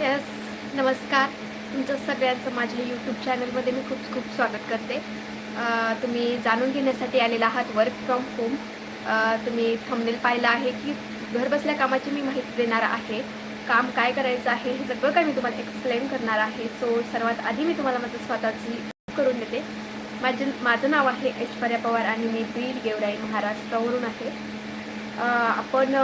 Yes नमस्कार. तुमचं सगळ्यांचं माझ्या यूट्यूब चॅनलमध्ये मी खूप खूप स्वागत करते. तुम्ही जाणून घेण्यासाठी आलेला आहात वर्क फ्रॉम होम तुम्ही थंबनेल पाहिलं आहे की घरबसल्या कामाची मी माहिती देणार आहे. काम काय करायचं आहे हे सगळं काय मी तुम्हाला एक्सप्लेन करणार आहे. सो सर्वात आधी मी तुम्हाला माझं स्वतःची करून देते. माझे माझं नाव आहे ऐश्वर्या पवार आणि मी बीड गेवराई महाराष्ट्रावरून आहे. आपण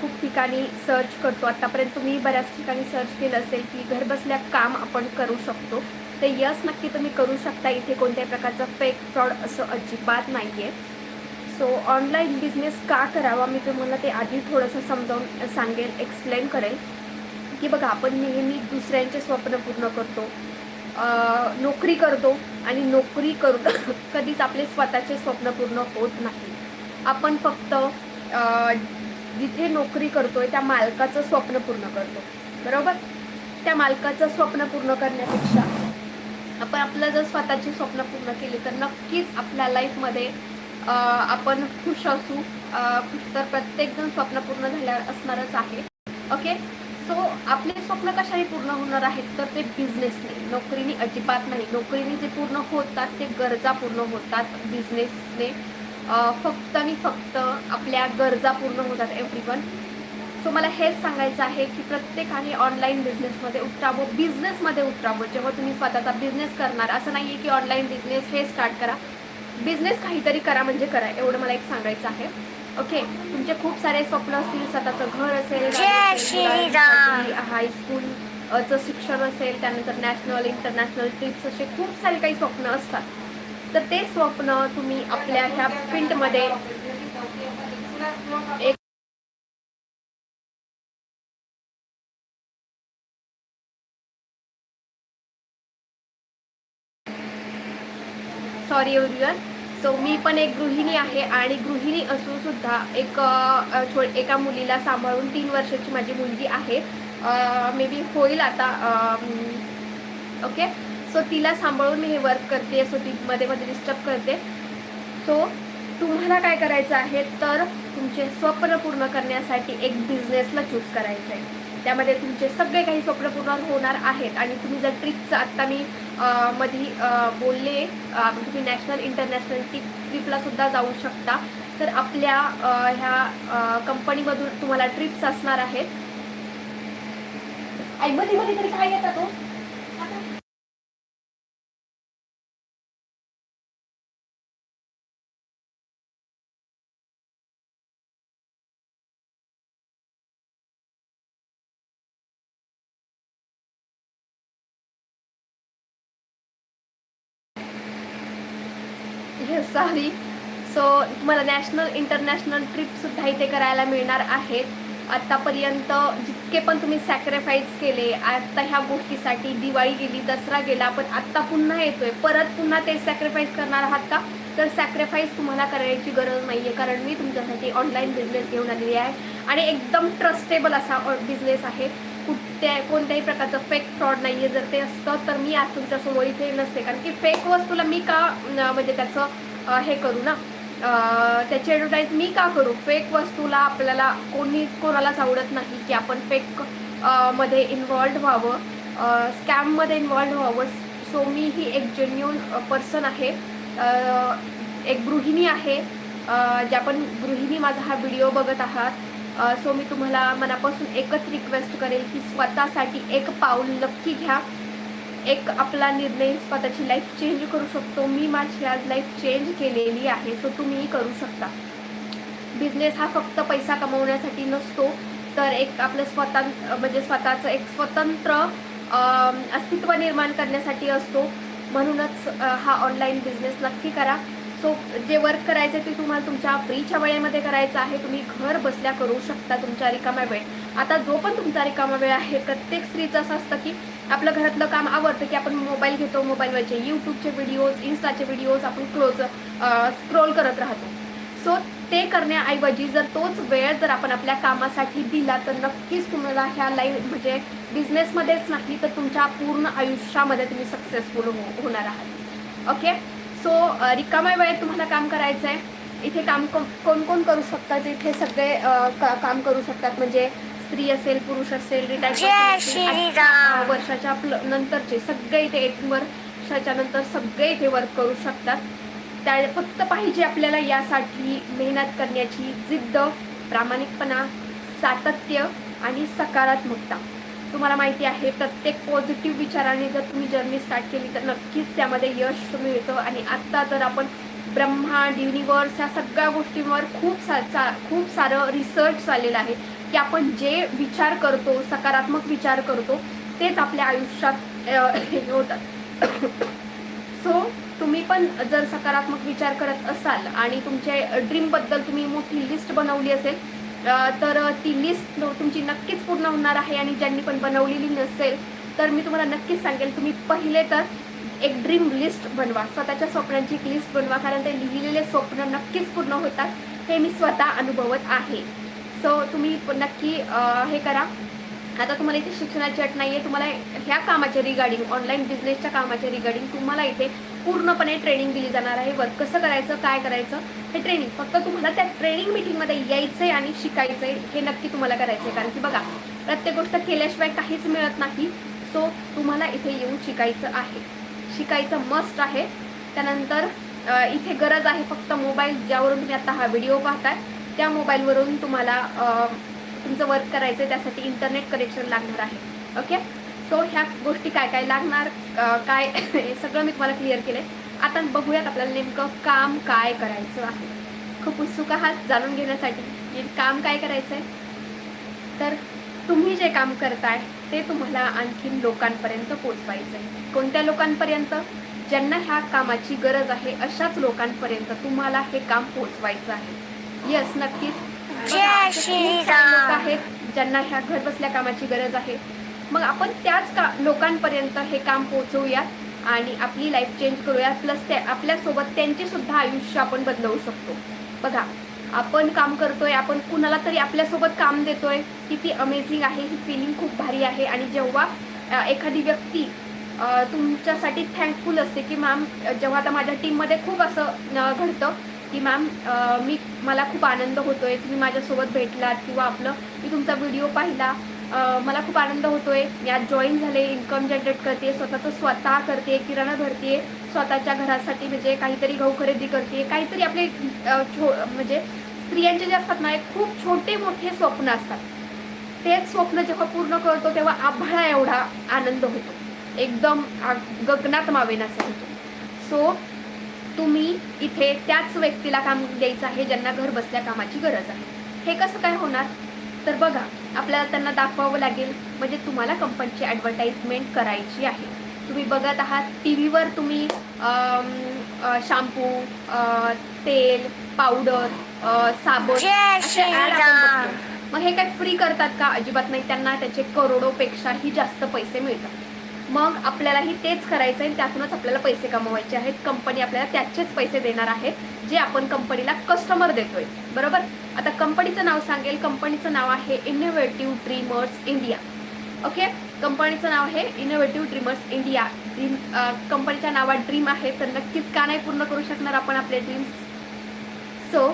खूप ठिकाणी सर्च करतो. आतापर्यंत तुम्ही बऱ्याच ठिकाणी सर्च केलं असेल की घरबसल्या काम आपण करू शकतो. तर यस नक्की तुम्ही करू शकता. इथे कोणत्याही प्रकारचं फेक फ्रॉड असं अजिबात नाही आहे सो ऑनलाईन बिझनेस का करावा? मी तुम्हाला ते आधी थोडंसं समजावून सांगेल एक्सप्लेन करेल की बघा आपण नेहमी दुसऱ्यांचे स्वप्न पूर्ण करतो. नोकरी करतो आणि नोकरी करून कधीच आपले स्वतःचे स्वप्न पूर्ण होत नाही. आपण फक्त जिथे नोकरी करतोय त्या मालकाचं स्वप्न पूर्ण करतो. बरोबर? त्या मालकाचं स्वप्न पूर्ण करण्यापेक्षा आपण आपलं जर स्वतःची स्वप्न पूर्ण केली तर नक्कीच आपल्या लाईफमध्ये आपण खुश असू खुश तर प्रत्येकजण स्वप्न पूर्ण झाल्यावर असणारच आहे. ओके सो आपले स्वप्न कशाने पूर्ण होणार आहेत? तर ते बिझनेसने नोकरीने अजिबात नाही. नोकरीने जे पूर्ण होतात ते गरजा पूर्ण होतात बिझनेसने फक्त आणि फक्त आपल्या गरजा पूर्ण होतात एव्हरी वन सो मला हेच सांगायचं आहे की प्रत्येकाने ऑनलाईन बिझनेसमध्ये उतरावं बिझनेसमध्ये उतरावं. जेव्हा तुम्ही स्वतःचा बिझनेस करणार असं नाही आहे की ऑनलाईन बिझनेस हे स्टार्ट करा. बिझनेस काहीतरी करा म्हणजे करा एवढं मला एक सांगायचं आहे. ओके तुमचे खूप सारे स्वप्न असतील स्वतःचं घर असेल जय श्रीराम. हायस्कूल चं शिक्षण असेल त्यानंतर नॅशनल इंटरनॅशनल ट्रिप्स असे खूप सारे काही स्वप्न असतात. तर ते स्वप्न तुम्ही आपल्या ह्या फील्डमध्ये एक सॉरी एव्हरीवन सो मी पण एक गृहिणी आहे आणि गृहिणी असून सुद्धा एक छो एका मुलीला सांभाळून तीन वर्षाची माझी मुलगी आहे. मे बी होईल आता ओके सो तिला सांभाळून मी हे वर्क करते सो ती मध्ये मध्ये डिस्टर्ब करते. सो तुम्हाला काय करायचं आहे तर तुमचे स्वप्न पूर्ण करण्यासाठी एक बिझनेसला चूज करायचं आहे. त्यामध्ये तुमचे सगळे काही स्वप्न पूर्ण होणार आहेत आणि तुम्ही जर ट्रिपचं आत्ता मी मध्ये मधी बोलले तुम्ही नॅशनल इंटरनॅशनल ट्रिप ट्रिपला सुद्धा जाऊ शकता. तर आपल्या ह्या कंपनीमधून तुम्हाला ट्रिप्स असणार आहेत. आई मध्ये मध्ये तरी काय येतात हो सॉरी सो तुम्हाला नॅशनल इंटरनॅशनल ट्रिपसुद्धा इथे करायला मिळणार आहेत आत्तापर्यंत जितके पण तुम्ही सॅक्रिफाईस केले आत्ता ह्या गोष्टीसाठी दिवाळी गेली दसरा गेला पण आत्ता पुन्हा येतोय. परत पुन्हा ते सॅक्रिफाईस करणार आहात का? तर सॅक्रिफाईस तुम्हाला करायची गरज नाही आहे कारण मी तुमच्यासाठी ऑनलाईन बिझनेस घेऊन आलेली आहे. आणि एकदम ट्रस्टेबल असा बिझनेस आहे. कुठल्या कोणत्याही प्रकारचं फेक फ्रॉड नाही आहे जर ते असतं तर मी आज तुमच्यासमोर इथे नसते. कारण की फेक वस्तूला मी का म्हणजे त्याचं हे करू ना? त्याची ॲडव्हर्टाईज मी का करू? फेक वस्तूला आपल्याला कोणी कोणालाच आवडत नाही की आपण फेकमध्ये इन्वॉल्ड व्हावं. स्कॅममध्ये इन्वॉल्ड व्हावं. सो मी ही एक जेन्युन पर्सन आहे. एक गृहिणी आहे. ज्या पण गृहिणी माझा हा व्हिडिओ बघत आहात. सो मी तुम्हाला मनापासून एकच रिक्वेस्ट करेल की स्वतःसाठी एक पाऊल नक्की घ्या. एक आपला निर्णय स्वतःची लाईफ चेंज करू शकतो. मी माझी आज लाईफ चेंज केलेली आहे सो तुम्हीही करू शकता. बिझनेस हा फक्त पैसा कमवण्यासाठी नसतो तर एक आपलं स्वतः म्हणजे स्वतःचं एक स्वतंत्र अस्तित्व निर्माण करण्यासाठी असतो. म्हणूनच हा ऑनलाईन बिझनेस नक्की करा. सो जे वर्क करायचं ते तुम्हाला तुमच्या फ्रीच्या वेळेमध्ये करायचं आहे. तुम्ही घर बसल्या करू शकता तुमच्या रिकाम्या वेळ. आता जो पण तुमचा रिकामा वेळ आहे प्रत्येक स्त्रीचं असं असतं की आपलं घरातलं काम आवडतं की आपण मोबाईल घेतो मोबाईलवरचे यूट्यूबचे व्हिडिओज इन्स्टाचे व्हिडिओज आपण क्लोज स्क्रोल करत राहतो. सो ते करण्याऐवजी जर तोच वेळ जर आपण आपल्या कामासाठी दिला तर नक्कीच तुम्हाला ह्या लाईफ म्हणजे बिझनेसमध्येच नाही तर तुमच्या पूर्ण आयुष्यामध्ये तुम्ही सक्सेसफुल हो होणार आहात. ओके सो रिकाम्या वेळेत तुम्हाला काम करायचं आहे इथे काम कोण कोण करू शकतात? इथे सगळे काम करू शकतात. म्हणजे स्त्री असेल पुरुष असेल श्रीराम. वर्षाच्या नंतरचे सगळे इथे एटीन वर्षाच्या नंतर सगळे इथे वर्क करू शकतात. त्या फक्त पाहिजे आपल्याला यासाठी मेहनत करण्याची जिद्द प्रामाणिकपणा सातत्य आणि सकारात्मकता. तुम्हाला माहिती आहे प्रत्येक पॉझिटिव्ह विचाराने जर तुम्ही जर्नी स्टार्ट केली तर नक्कीच त्यामध्ये यश मिळतं. आणि आत्ता जर आपण ब्रह्मांड युनिवर्स ह्या सगळ्या गोष्टींवर खूप सा चा खूप सारं रिसर्च चाललेलं आहे. की आपण जे विचार करतो सकारात्मक विचार करतो तेच आपल्या आयुष्यात हे होतात. सो तुम्ही पण जर सकारात्मक विचार करत असाल आणि तुमच्या ड्रीमबद्दल तुम्ही मोठी लिस्ट बनवली असेल तर ती लिस्ट तुमची नक्कीच पूर्ण होणार आहे आणि ज्यांनी पण बनवलेली नसेल तर मी तुम्हाला नक्कीच सांगेल तुम्ही पहिले तर एक ड्रीम लिस्ट बनवा. स्वतःच्या स्वप्नांची एक लिस्ट बनवा कारण ते लिहिलेले स्वप्न नक्कीच पूर्ण होतात. हे मी स्वतः अनुभवत आहे. सो तुम्ही नक्की हे करा. आता तुम्हाला इथे शिक्षणाची अट नाही आहे तुम्हाला ह्या कामाच्या रिगार्डिंग ऑनलाईन बिझनेसच्या कामाच्या रिगार्डिंग तुम्हाला इथे पूर्णपणे ट्रेनिंग दिली जाणार आहे. वर्क कसं करायचं काय करायचं हे ट्रेनिंग फक्त तुम्हाला त्या ट्रेनिंग मिटिंगमध्ये यायचं आहे आणि शिकायचं आहे हे नक्की तुम्हाला करायचं आहे कारण की बघा प्रत्येक गोष्ट केल्याशिवाय काहीच मिळत नाही. सो तुम्हाला इथे येऊन शिकायचं आहे. शिकायचं मस्ट आहे. त्यानंतर इथे गरज आहे फक्त मोबाईल ज्यावरून तुम्ही आता हा व्हिडिओ पाहताय त्या मोबाईलवरून तुम्हाला तुमचं वर्क करायचं आहे त्यासाठी इंटरनेट कनेक्शन लागणार आहे. ओके सो ह्या गोष्टी काय काय लागणार काय हे सगळं मी तुम्हाला क्लिअर केलं आहे आता बघूयात आपल्याला नेमकं काम काय करायचं आहे. खूप उत्सुक आहात जाणून घेण्यासाठी की काम काय करायचं आहे तर तुम्ही जे काम करताय ते तुम्हाला आणखीन लोकांपर्यंत पोचवायचं आहे कोणत्या लोकांपर्यंत? ज्यांना ह्या कामाची गरज आहे अशाच लोकांपर्यंत तुम्हाला हे काम पोचवायचं आहे. यस नक्कीच. लोक. आहेत ज्यांना ह्या घर बसल्या कामाची गरज आहे. मग आपण त्याच का लोकांपर्यंत हे काम पोहोचवूया आणि आपली लाईफ चेंज करूया प्लस त्या आपल्यासोबत त्यांचेसुद्धा आयुष्य आपण बदलवू शकतो. बघा आपण काम करतोय आपण कुणाला तरी आपल्यासोबत काम देतोय किती अमेझिंग आहे ही फिलिंग खूप भारी आहे. आणि जेव्हा एखादी व्यक्ती तुमच्यासाठी थँकफुल असते की मॅम जेव्हा आता माझ्या टीममध्ये खूप असं घडतं की मॅम मी मला खूप आनंद होतोय तुम्ही माझ्यासोबत भेटलात किंवा आपलं मी तुमचा व्हिडिओ पाहिला. मला खूप आनंद होतोय. मी आज जॉईन झाले इन्कम जनरेट करते स्वतःचं स्वतः करते किराणा भरते स्वतःच्या घरासाठी म्हणजे काहीतरी गहू खरेदी करते काहीतरी आपले छो म्हणजे स्त्रियांचे जे असतात ना एक खूप छोटे मोठे स्वप्न असतात. तेच स्वप्न जेव्हा पूर्ण करतो तेव्हा आभाळा एवढा आनंद होतो. एकदम आ- गगनात मावेनासा होतो. सो तुम्ही इथे त्याच व्यक्तीला काम द्यायचं आहे ज्यांना घर बसल्या कामाची गरज आहे. हे कसं काय होणार? तर बघा आपल्याला त्यांना दाखवावं लागेल. म्हणजे तुम्हाला कंपनीची ॲडव्हर्टाईजमेंट करायची आहे. तुम्ही बघत आहात टी व्हीवर तुम्ही शॅम्पू तेल पावडर साबण. मग हे काय फ्री करतात का? अजिबात नाही. त्यांना त्याचे करोडोपेक्षाही जास्त पैसे मिळतात. मग आपल्यालाही तेच करायचं आहे त्यातूनच आपल्याला पैसे कमवायचे आहेत. कंपनी आपल्याला त्याचेच पैसे देणार आहे जे आपण कंपनीला कस्टमर देतोय. बरोबर? आता कंपनीचं नाव सांगेल. कंपनीचं नाव आहे इनोव्हेटिव्ह ड्रीमर्स इंडिया ओके कंपनीचं नाव आहे इनोव्हेटिव्ह ड्रीमर्स इंडिया ड्रीम कंपनीच्या नावात ड्रीम आहे तर नक्कीच का नाही पूर्ण करू शकणार आपण आपले ड्रीम्स सो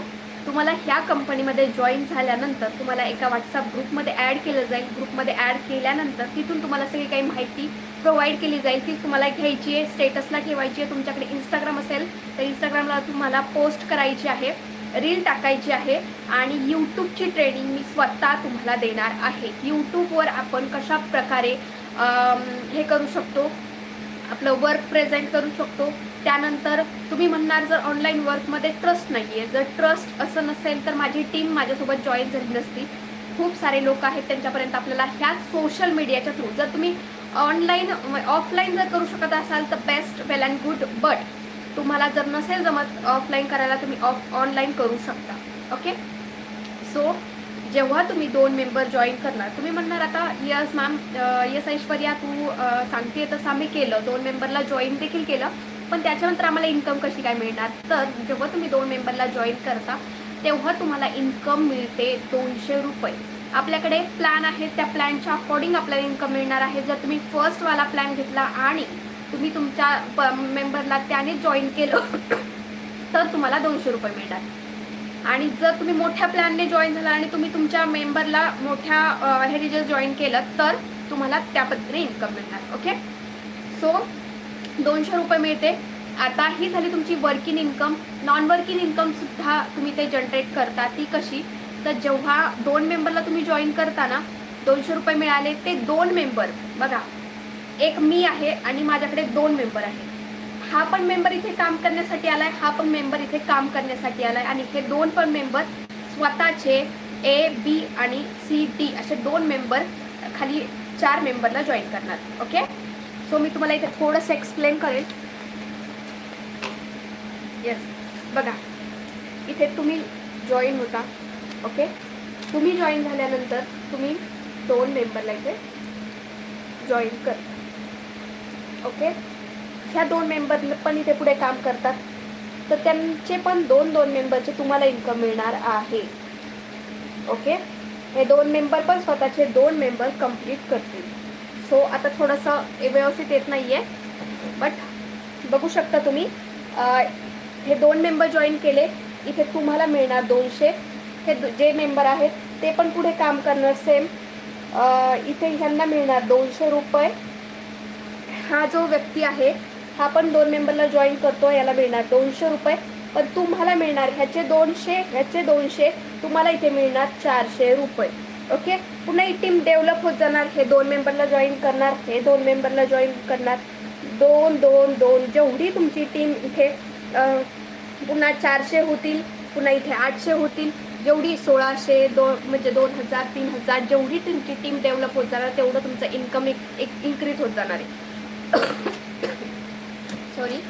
तुम्हाला ह्या कंपनीमध्ये जॉईन झाल्यानंतर तुम्हाला एका व्हॉट्सअप ग्रुपमध्ये ॲड केलं जाईल. ग्रुपमध्ये ॲड केल्यानंतर तिथून तुम्हाला सगळी काही माहिती प्रोव्हाइड केली जाईल. ती तुम्हाला घ्यायची आहे स्टेटसला ठेवायची आहे. तुमच्याकडे इंस्टाग्राम असेल तर इंस्टाग्रामला तुम्हाला पोस्ट करायची आहे रील टाकायची आहे आणि यूट्यूबची ट्रेनिंग मी स्वतः तुम्हाला देणार आहे. यूट्यूबवर आपण कशा प्रकारे हे करू शकतो? आपलं वर्क प्रेझेंट करू शकतो? त्यानंतर तुम्ही म्हणणार जर ऑनलाईन वर्कमध्ये ट्रस्ट नाही आहे जर ट्रस्ट असं नसेल तर माझी टीम माझ्यासोबत जॉईन झाली नसती. खूप सारे लोक आहेत त्यांच्यापर्यंत आपल्याला ह्या सोशल मीडियाच्या थ्रू जर तुम्ही ऑनलाईन ऑफलाईन जर करू शकत असाल तर best well and good but तुम्हाला जर नसेल जमत ऑफलाईन करायला तुम्ही ऑफ ऑनलाईन करू शकता. ओके सो जेव्हा तुम्ही दोन मेंबर जॉईन करणार तुम्ही म्हणणार आता यस मॅम यस ऐश्वर्या तू सांगते तसं आम्ही केलं. दोन मेंबरला जॉईन देखील केलं. पण त्याच्यानंतर आम्हाला इन्कम कशी काय मिळणार? तर जेव्हा तुम्ही दोन मेंबरला जॉईन करता तेव्हा तुम्हाला इन्कम मिळते दोनशे रुपये. आपल्याकडे प्लॅन आहे त्या प्लॅनच्या अकॉर्डिंग आपल्याला इन्कम मिळणार आहे. जर तुम्ही फर्स्टवाला प्लॅन घेतला आणि तुम्ही तुमच्या मेंबरला त्याने जॉईन केलं तर तुम्हाला दोनशे रुपये मिळणार. आणि जर तुम्ही मोठ्या प्लॅनने जॉईन झाला आणि तुम्ही तुमच्या मेंबरला मोठ्या हेरिजर जॉईन केलं तर तुम्हाला त्या पद्धतीने इन्कम मिळणार. ओके सो दोनशे रुपये मिळते. आता ही झाली तुमची वर्किंग इन्कम नॉन वर्किंग इन्कमसुद्धा तुम्ही ते जनरेट करता ती कशी? तर जेव्हा दोन मेंबरला तुम्ही जॉईन करता ना दोनशे रुपये मिळाले ते दोन मेंबर बघा. एक मी आहे आणि माझ्याकडे दोन मेंबर आहे. हा पण मेंबर इथे काम करण्यासाठी आलाय हा पण मेंबर इथे काम करण्यासाठी आलाय. आणि हे दोन पण मेंबर स्वतःचे ए बी आणि सी डी असे दोन मेंबर खाली चार मेंबरला जॉईन करणार. ओके सो मी तुम्हाला इथे थोडंसं एक्सप्लेन करेल. येस बघा. इथे तुम्ही जॉईन होता ओके तुम्ही जॉईन झाल्यानंतर तुम्ही दोन मेंबरला इथे जॉईन करता ओके ह्या दोन मेंबर पण इथे पुढे काम करतात. तर त्यांचे पण दोन दोन मेंबरचे तुम्हाला इन्कम मिळणार आहे ओके हे दोन मेंबर पण स्वतःचे दोन मेंबर कंप्लीट करतील. सो आता थोडंसं व्यवस्थित येत नाही आहे बट बघू शकता तुम्ही हे दोन मेंबर जॉईन केले इथे तुम्हाला मिळणार दोनशे. हे जे मेंबर आहेत ते पण पुढे काम करणार सेम इथे ह्यांना मिळणार दोनशे रुपये. हा जो व्यक्ती आहे हा पण दोन मेंबरला जॉईन करतो याला मिळणार दोनशे रुपये. पण तुम्हाला मिळणार ह्याचे दोनशे ह्याचे दोनशे तुम्हाला इथे मिळणार चारशे रुपये. ओके? पुन्हा ही टीम डेव्हलप होत जाणार. हे दोन मेंबरला जॉईन करणार. हे दोन मेंबरला जॉईन करणार. दोन दोन दोन. जेवढी तुमची टीम इथे पुन्हा चारशे होतील पुन्हा इथे आठशे होतील जेवढी सोळाशे दोन म्हणजे दोन हजार तीन हजार जेवढी तुमची टीम डेव्हलप होत जाणार तेवढं तुमचं इन्कम एक एक इन्क्रीज होत जाणार आहे. सॉरी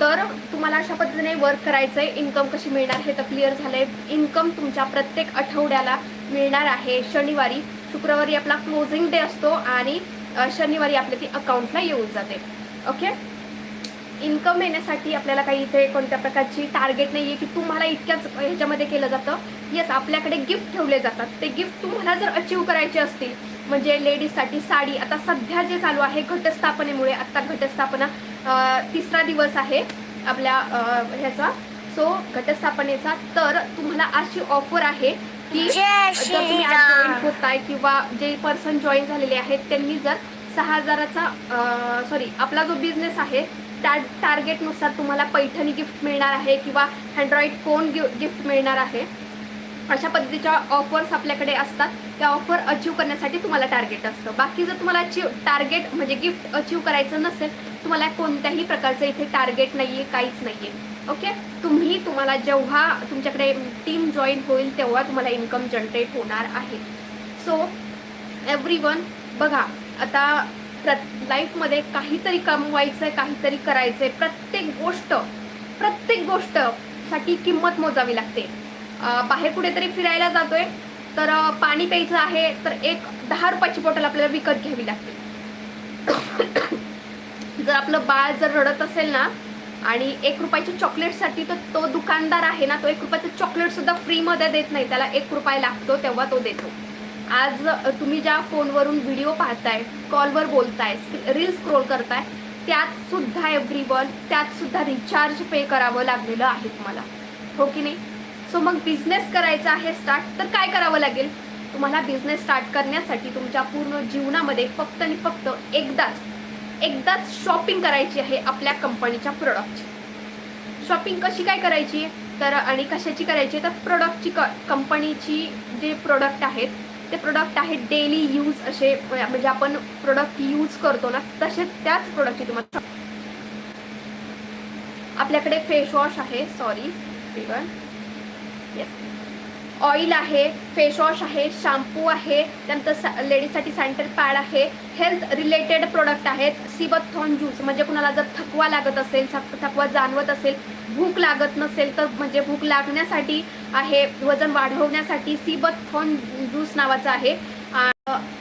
तर तुम्हाला अशा पद्धतीने वर्क करायचं आहे इन्कम कशी मिळणार हे तर क्लिअर झालं आहे इन्कम तुमच्या प्रत्येक आठवड्याला मिळणार आहे. शनिवारी शुक्रवारी आपला क्लोजिंग डे असतो आणि शनिवारी आपल्या ती अकाउंटला येऊन जाते. ओके इन्कम येण्यासाठी आपल्याला काही इथे कोणत्या प्रकारची टार्गेट नाही आहे की तुम्हाला इतक्याच ह्याच्यामध्ये केलं जातं. येस आपल्याकडे गिफ्ट ठेवले जातात. ते गिफ्ट तुम्हाला जर अचीव करायचे असतील म्हणजे लेडीजसाठी साडी. आता सध्या जे चालू आहे घटस्थापनेमुळे आत्ता घटस्थापना तिसरा दिवस आहे आपल्या ह्याचा. सो घटस्थापनेचा. तर तुम्हाला अशी ऑफर आहे की जय जर तुम्ही श्रीराम. जॉईन होत आहे किंवा जे पर्सन जॉईन झालेले आहेत त्यांनी जर सहा हजाराचा सॉरी आपला जो बिझनेस आहे त्या टार्गेटनुसार तुम्हाला पैठणी गिफ्ट मिळणार आहे किंवा अँड्रॉइड फोन गिफ्ट मिळणार आहे. अशा पद्धतीच्या ऑफर्स आपल्याकडे असतात. त्या ऑफर अचीव करण्यासाठी तुम्हाला टार्गेट असतं. बाकी जर तुम्हाला अचीव टार्गेट म्हणजे गिफ्ट अचीव करायचं नसेल तुम्हाला कोणत्याही प्रकारचं इथे टार्गेट नाही आहे काहीच नाही आहे ओके तुम्ही तुम्हाला जेव्हा तुमच्याकडे टीम जॉईन होईल तेव्हा तुम्हाला इन्कम जनरेट होणार आहे. सो एव्हरी वन बघा आता प्र लाईफमध्ये काहीतरी कमवायचं आहे काहीतरी करायचं आहे प्रत्येक गोष्ट प्रत्येक गोष्टसाठी किंमत मोजावी लागते. बाहेर कुठेतरी फिरायला जातोय. तर पाणी प्यायचं आहे तर एक दहा रुपयाची बॉटल आपल्याला विकत घ्यावी लागते. जर आपलं बाळ जर रडत असेल ना आणि एक रुपयाच्या चॉकलेटसाठी तर तो दुकानदार आहे ना तो एक रुपयाचं चॉकलेट सुद्धा फ्रीमध्ये देत नाही. त्याला एक रुपया लागतो तेव्हा तो देतो. आज तुम्ही ज्या फोनवरून व्हिडिओ पाहताय कॉलवर बोलताय रील स्क्रोल करताय त्यात सुद्धा एव्हरी वन त्यात सुद्धा रिचार्ज पे करावं लागलेलं आहे तुम्हाला. हो की नाही? सो मग बिझनेस करायचा आहे स्टार्ट तर काय करावं लागेल? तुम्हाला बिझनेस स्टार्ट करण्यासाठी तुमच्या पूर्ण जीवनामध्ये फक्त आणि फक्त एकदाच एकदाच शॉपिंग करायची आहे आपल्या कंपनीच्या प्रोडक्टची शॉपिंग कशी काय करायची? तर आणि कशाची करायची? तर प्रोडक्टची क कंपनीची जे प्रोडक्ट आहेत ते प्रोडक्ट आहेत डेली यूज असे म्हणजे आपण प्रोडक्ट यूज करतो ना तसे त्याच प्रोडक्टची तुम्हाला आपल्याकडे फेस वॉश आहे सॉरी येस ऑइल आहे फेस वॉश आहे शॅम्पू आहे त्यानंतर सा लेडीजसाठी सॅनिटरी पॅड आहे. हेल्थ रिलेटेड प्रोडक्ट आहेत सिबथॉन ज्यूस म्हणजे कुणाला जर थकवा लागत असेल थक- थकवा जाणवत असेल भूक लागत नसेल तर म्हणजे भूक लागण्यासाठी आहे वजन वाढवण्यासाठी सिबथॉन ज्यूस नावाचं आहे.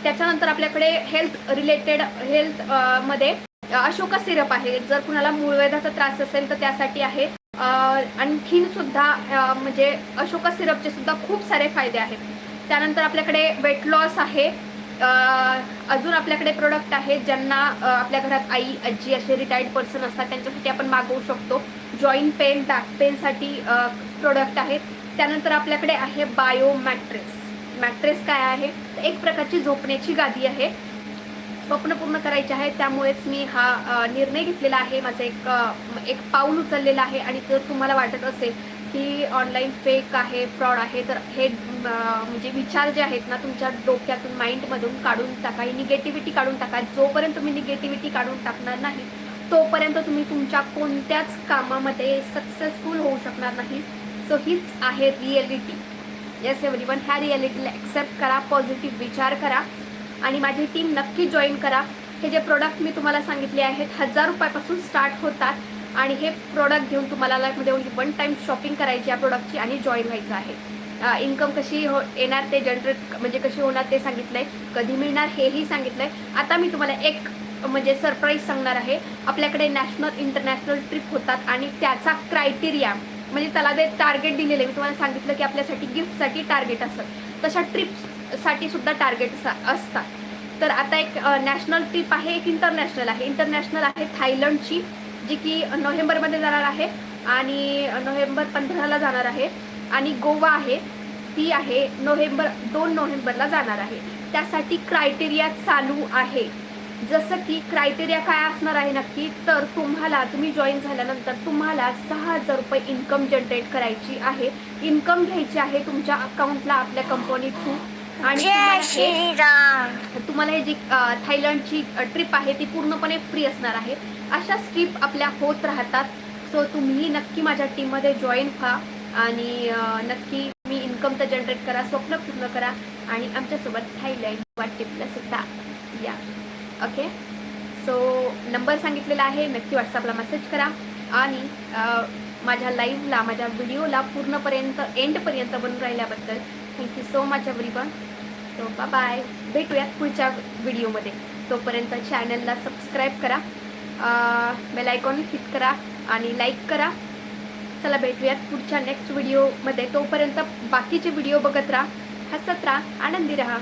त्याच्यानंतर आपल्याकडे हेल्थ रिलेटेड हेल्थमध्ये अशोका सिरप आहे. जर कुणाला मूळवेदाचा त्रास असेल तर त्यासाठी आहे. आणखीन सुद्धा म्हणजे अशोका सिरपचे सुद्धा खूप सारे फायदे आहेत. त्यानंतर आपल्याकडे वेट लॉस आहे. अजून आपल्याकडे प्रोडक्ट आहेत ज्यांना आपल्या घरात आई आजी असे रिटायर्ड पर्सन असतात त्यांच्यासाठी आपण मागवू शकतो. जॉईंट पेन बॅक पेनसाठी प्रोडक्ट आहेत. त्यानंतर आपल्याकडे आहे बायो मॅट्रेस मॅट्रेस काय आहे? एक प्रकारची झोपण्याची गादी आहे. स्वप्न पूर्ण करायचे आहे त्यामुळेच मी हा निर्णय घेतलेला आहे. माझं एक एक पाऊल उचललेलं आहे आणि जर तुम्हाला वाटत असेल की ऑनलाईन फेक आहे फ्रॉड आहे तर हे म्हणजे विचार जे आहेत ना तुमच्या डोक्यातून माइंडमधून काढून टाका. ही निगेटिव्हिटी काढून टाका. जोपर्यंत तुम्ही निगेटिव्हिटी काढून टाकणार नाही तोपर्यंत तुम्ही तुमच्या कोणत्याच कामामध्ये सक्सेसफुल होऊ शकणार नाही. सो हीच आहे रिॲलिटी येस एव्हरी वन ह्या रिॲलिटीला ॲक्सेप्ट करा पॉझिटिव्ह विचार करा. आणि माझी टीम नक्की जॉईन करा. हे जे प्रोडक्ट मी तुम्हाला सांगितले आहेत हजार रुपयापासून स्टार्ट होतात आणि हे प्रोडक्ट घेऊन तुम्हाला लाईफमध्ये ओनली वन टाईम शॉपिंग करायची या प्रोडक्टची आणि जॉईन व्हायचं आहे. इन्कम कशी हो येणार ते जनरेट म्हणजे कशी होणार ते सांगितलं आहे कधी मिळणार हेही सांगितलं आहे आता मी तुम्हाला एक म्हणजे सरप्राईज सांगणार आहे. आपल्याकडे नॅशनल इंटरनॅशनल ट्रिप होतात आणि त्याचा क्रायटेरिया म्हणजे त्याला ते टार्गेट दिलेलं आहे मी तुम्हाला सांगितलं की आपल्यासाठी गिफ्टसाठी टार्गेट असतं तशा ट्रिप्स साठी सुद्धा टार्गेट असतात. तर आता एक नॅशनल ट्रिप आहे एक इंटरनॅशनल आहे. इंटरनॅशनल आहे थायलंडची जी की नोव्हेंबरमध्ये जाणार आहे आणि नोव्हेंबर पंधराला जाणार आहे. आणि गोवा आहे ती आहे नोव्हेंबर दोन नोव्हेंबरला जाणार आहे. त्यासाठी क्रायटेरिया चालू आहे. जसं की क्रायटेरिया काय असणार आहे नक्की तर तुम्हाला तुम्ही जॉईन झाल्यानंतर तुम्हाला सहा हजार रुपये इन्कम जनरेट करायची आहे. इन्कम घ्यायची आहे तुमच्या अकाउंटला आपल्या कंपनी थ्रू जय तुम्हाला हे- श्रीराम. तुम्हाला हे जी थायलंडची ट्रिप आहे ती पूर्णपणे फ्री असणार आहे. अशाच ट्रिप आपल्या होत राहतात. सो तुम्ही नक्की माझ्या टीममध्ये जॉईन व्हा आणि नक्की तुम्ही इन्कम तर जनरेट करा स्वप्न पूर्ण करा आणि आमच्यासोबत थायलंड वा ट्रिपला सुद्धा या. ओके सो नंबर सांगितलेला आहे. नक्की व्हॉट्सअपला मेसेज करा आणि माझ्या लाईव्हला माझ्या व्हिडिओला पूर्णपर्यंत एंडपर्यंत बनून राहिल्याबद्दल thank you so much everyone so bye bye भेटूयात पुढच्या व्हिडिओमध्ये तोपर्यंत चॅनलला सबस्क्राईब करा. बेल आयकॉन हिट करा आणि लाईक करा. चला भेटूयात पुढच्या नेक्स्ट व्हिडिओमध्ये तोपर्यंत बाकीचे व्हिडिओ बघत राहा. हसत राहा. आनंदी राहा.